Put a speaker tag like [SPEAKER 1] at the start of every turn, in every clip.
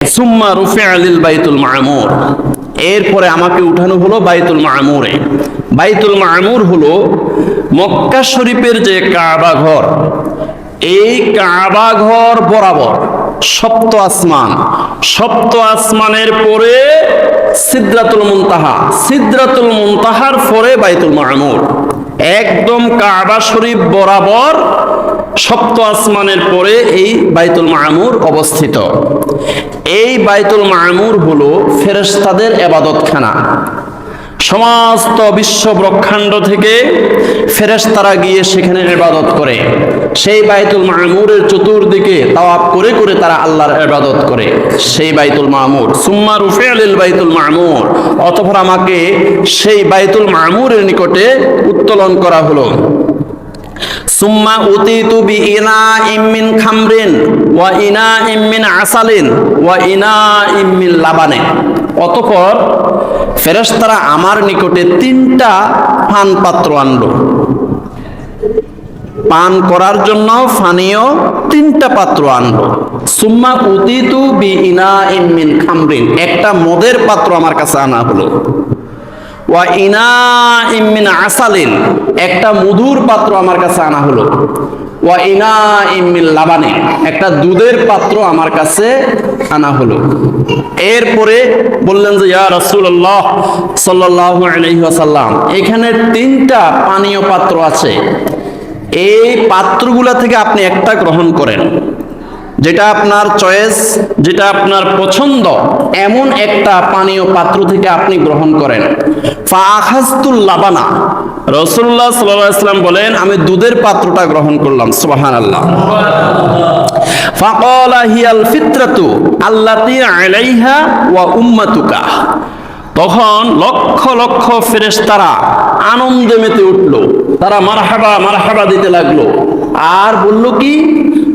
[SPEAKER 1] সুম্মা রুফে আলিল বাইতুল মামুর। এরপরে আমাকে উঠানো হলো বাইতুল মামুরে। বাইতুল মামুর হলো মক্কা শরীফের যে কাবা ঘর, এই কাবা ঘর বরাবর সপ্ত আসমান। সপ্ত আসমানের পরে সিদ্রাতুল মুনতাহা, সিদ্রাতুল মুনতাহার পরে বাইতুল মামুর। একদম কাবা শরীফ বরাবর সপ্ত আসমানের পরে এই বাইতুল মামুর অবস্থিত। এই বাইতুল মামুর হলো ফেরেশতাদের এবাদতখানা। সমস্ত বিশ্ব ব্রহ্মাণ্ড থেকে ফেরেশতারা গিয়ে সেখানে এবাদত করে। সেই বাইতুল মামুরের চতুর্দিকে তাওয়াব করে করে তারা আল্লাহর এবাদত করে। সেই বাইতুল মামুর, সুম্মা রুফে আলিল বাইতুল মামুর, অতঃপর আমাকে সেই বাইতুল মামুরের নিকটে উত্তোলন করা হলো। সুম্মা উতিতু বি ইনা ইমিন খামরিন ওয়া ইনা ইমিন আসালিন ওয়া ইনা ইমিন লাবানে অতঃপর ফেরেশতারা আমার নিকটে তিনটা পান পাত্র আনলো। পান করার জন্য পানীয় তিনটা পাত্র আনলো। সুম্মা উতিতু বি ইনা ইমিন খামরিন। একটা মদের পাত্র আমার কাছে আনা হলো। ওয়া ইনা ইমিন আসালিন, একটা মধুর পাত্র আমার কাছে আনা হলো। ওয়া ইনা ইমিন লাবানে, একটা দুধের পাত্র আমার কাছে আনা হলো। এরপরে বললেন যে, ইয়া রাসূলুল্লাহ সাল্লাল্লাহু আলাইহি ওয়াসাল্লাম, এখানে তিনটা পানীয় পাত্র আছে। এই পাত্রগুলা থেকে আপনি একটা গ্রহণ করেন। যেটা আপনার চয়েস যেটা আপনার পছন্দ, এমন একটা পানীয় পাত্র থেকে আপনি গ্রহণ করেন। ফাখাস্তুল লাবানা। রসুল্লাহ সাল্লাম বলেন, আমি দুধের পাত্রটা গ্রহণ করলাম। সুবাহান আল্লাহ ফাকলা হিয়াল ফিত্রাতু আল্লাতি আলাইহা ওয়া উম্মাতুকা। তখন লক্ষ লক্ষ ফেরেশতারা আনন্দে মেতে উঠল। তারা মারহাবা মারহাবা দিতে লাগল। আর বলল কি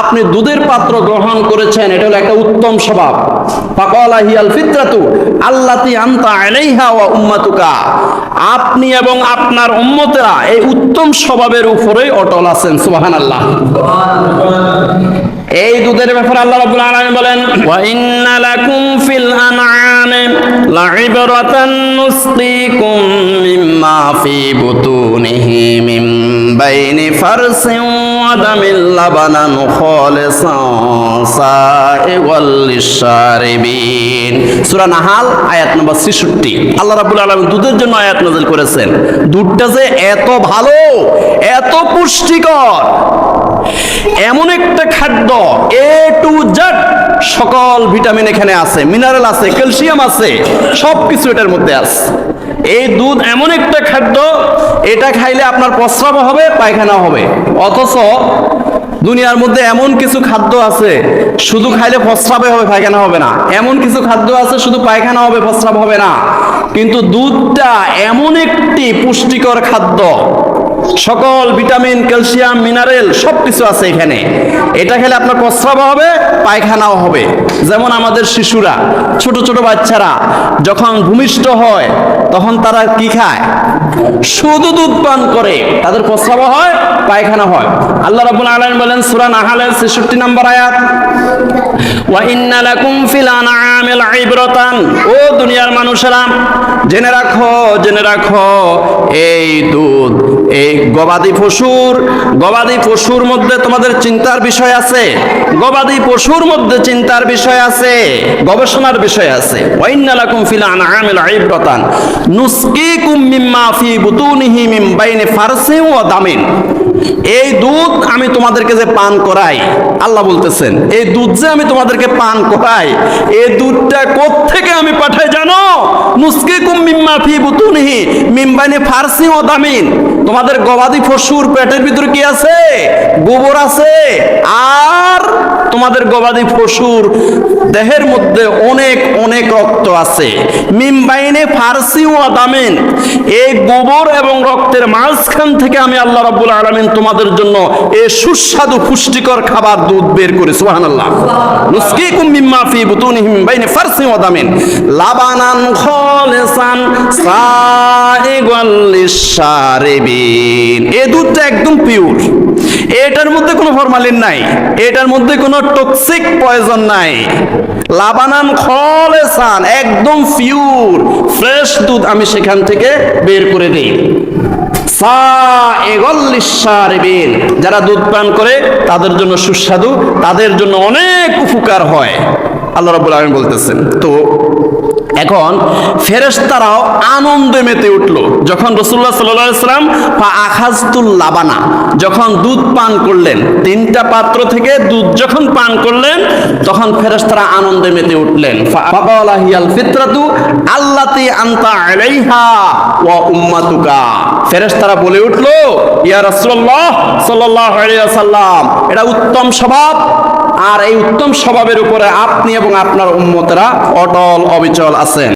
[SPEAKER 1] আপনি দুধের পাত্র গ্রহণ করেছেন, এটা হলো একটা উত্তম স্বভাব। ফাকালা হিয়াল ফিতরাতু, আল্লাতি আনতা আলাইহা ওয়া উম্মাতুকা। আপনি এবং আপনার উম্মতেরা এই উত্তম স্বভাবের উপরেই অটল আছেন, সুবহানাল্লাহ। এই দুধের ব্যাপারে আল্লাহ রাব্বুল আলামিন বলেন, ওয়া ইন্না লাকুম ফিল আনআমি লাইবরাতান নুসকিকুম মিম্মা ফি বুতুনিহি মিন বাইনি ফারসিন আয়াত নম্বর 66 আল্লাহ দুধের জন্য আয়াত করেছেন। দুধটা যে এত ভালো, এত পুষ্টিকর, এমন একটা খাদ্য এ টু জেড সকল ভিটামিন এখানে আছে, মিনারেল আছে, ক্যালসিয়াম আছে সব কিছু এটার মধ্যে আছে। এই দুধ এমন একটা খাদ্য, এটা খাইলে আপনার প্রস্রাব হবে পায়খানা হবে। অথচ দুনিয়ার মধ্যে এমন কিছু খাদ্য আছে, শুধু খাইলে ফসরাবে হবে, পায়খানা হবে না। এমন কিছু খাদ্য আছে, শুধু পায়খানা হবে ফসরাব হবে না। কিন্তু দুধটা এমন একটি পুষ্টিকর খাদ্য সকল ভিটামিন, ক্যালসিয়াম, মিনারেল সব কিছু আছে এখানে। এটা খেলে আপনার প্রস্রাব হবে, পায়খানাও হবে। যেমন আমাদের শিশুরা, ছোট ছোট বাচ্চারা, যখন ভূমিষ্ঠ হয়, তখন তারা কি খায়? শুধু দুধ পান করে। তাদের প্রস্রাব হয়, পায়খানা হয়। আল্লাহ রাব্বুল আলামিন বলেন, সূরা নাহালের 66 নম্বর আয়াত, ওয়া ইন্না লাকুম ফিল আনআমি লাইব্রাতান ও দুনিয়ার মানুষেরা, জেনে রাখো জেনে রাখো, এই দুধ গবাদি পশুর গবাদি পশুর মধ্যে তোমাদের চিন্তার বিষয় আছে? গবাদি পশুর মধ্যে চিন্তার বিষয় আছে, গবেষণার বিষয় আছে। ওয়া ইন্না লাকুম ফিল আনআমি লাইব্রাতান নুসকিকুম মিম্মা ফি বুতুনিহি মিন বাইনি ফারসিন ওয়া দামিন। এই দুধ আমি তোমাদেরকে যে পান করাই, আল্লাহ বলতেছেন, এই দুধ যে আমি তোমাদেরকে পান করাই, এই দুধটা থেকে আমি পাঠাই জানো? নুসকে কুম মিম্মা ফি বুতুনিহি, মিম্বানি ফারসি ও দামিন। তোমাদের গবাদি পশুর পেটের ভিতরে কি আছে? গোবর আছে? আর তোমাদের গবাদি পশুর দেহের মধ্যে অনেক অনেক রক্ত আছে। মিমবাইনে ফার্সি ও আদামেন এই গোবর এবং রক্তের মাঝখান থেকে আমি আল্লাহ রাব্বুল আলামিন তোমাদের জন্য এই সুস্বাদু পুষ্টিকর খাবার দুধ বের করে সুবহানাল্লাহ। নুসকিকুম মিম্মা ফি বুতুনিহিম বাইনে ফারসি ওয়া দামিন লাবানান খালিসান সাইগাল এটার মধ্যে ফরমালিন নাই। এটার মধ্যে টক্সিক নাই। ফ্রেশ দুধ আমি সেখান থেকে বের করে দিই। যারা দুধ পান করে, তাদের জন্য সুস্বাদু, তাদের জন্য অনেক উপকার হয়। আল্লাহ রাব্বুল আলামিন বলতেছেন, তো এখন ফেরেশতারাও আনন্দে মেতে উঠল। যখন রসুল্লাহ সাল্লাম আখাজতুল লাবানা যখন দুধ পান করলেন, তিনটা পাত্র থেকে দুধ যখন পান করলেন, তখন ফেরেশতারা আনন্দে মেতে উঠলেন। ফিতরাতু আল্লাতি আনতা আলাইহা ওয়া উম্মাতুকা ফেরেশতারা বলে উঠল, ইয়া রাসূলুল্লাহ সাল্লাল্লাহু আলাইহি ওয়াসাল্লাম, এটা উত্তম স্বভাব আর এই উত্তম স্বভাবের উপরে আপনি এবং আপনার উন্মতরা অটল অবিচল আছেন।